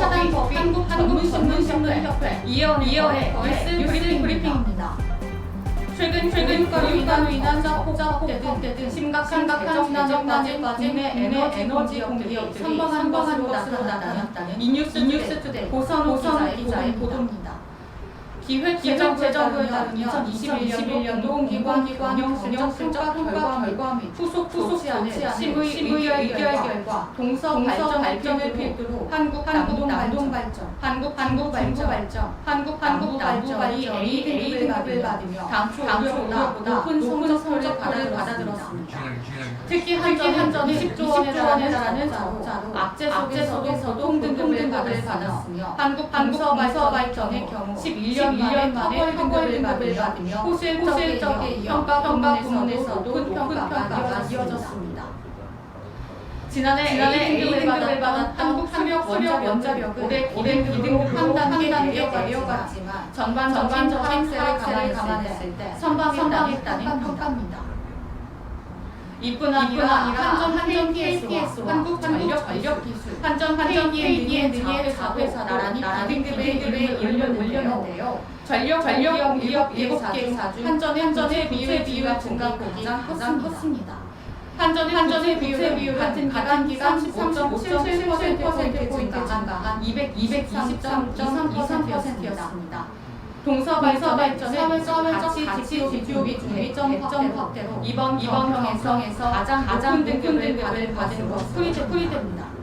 차단법이 한국 한국 전문신문협회 이어해 이어해 뉴스 브리핑 브리핑입니다. 최근 최근 가루인가로 인한 복잡 복잡 등 심각한 재정난에 빠진 국내 에너지 공기업들이 선방한 것으로 나타났다는 이뉴스 뉴스 투데이 고선 고선 기자의 보도입니다. 기획 재정 재정을 따르면 2021년 노기관 기관 운영 운영 실적 평가 결과 및 후속 후속 조치안을 심의 심의 의결 결과 동서 발전 발전을 필두로 한국 한국 남동 발전 한국 한국 발전 한국 한국 발전이 A 등급을 받으며 당초 당초보다 높은 성적표를 받아들었습니다. 특히 한전이 10조 원에 달하는 적자로 악재 속에서도 통등급을 받았으며 한국 한국 발전의 경우 11년 1년 만에 터벌 등급을 받으며 호실적에 평가 평가 부문에서도 높은 평가가 이어졌습니다. 지난해, 지난해 A등급을 받은 한국 수력 수력 원자력은 올해 B등급 한 단계 내려 갔지만 전반 전반적 학생을 감안했을 때 선방했다는 평가입니다. 이뿐 아니라 한전 한전 KPS와 한국 전력 전력 기술 한전 한전 KDN 등의 사회사 나란히 B등급에 올렸는데요. 전력 전력 기업 7개 사 중 한전의 한전의 비율 비율 증가폭이 가장 컸습니다. 한전의 한전의 비율 비율 같은 기간 기간 13.5%포인트 증가한 220.3% 였습니다. 동서 발전 발전의 사회적 가치 지표 비 중의 점 확대로 이번 이번 형에서 가장 가장 높은 등급을 받은 것으로 풀이됩니다.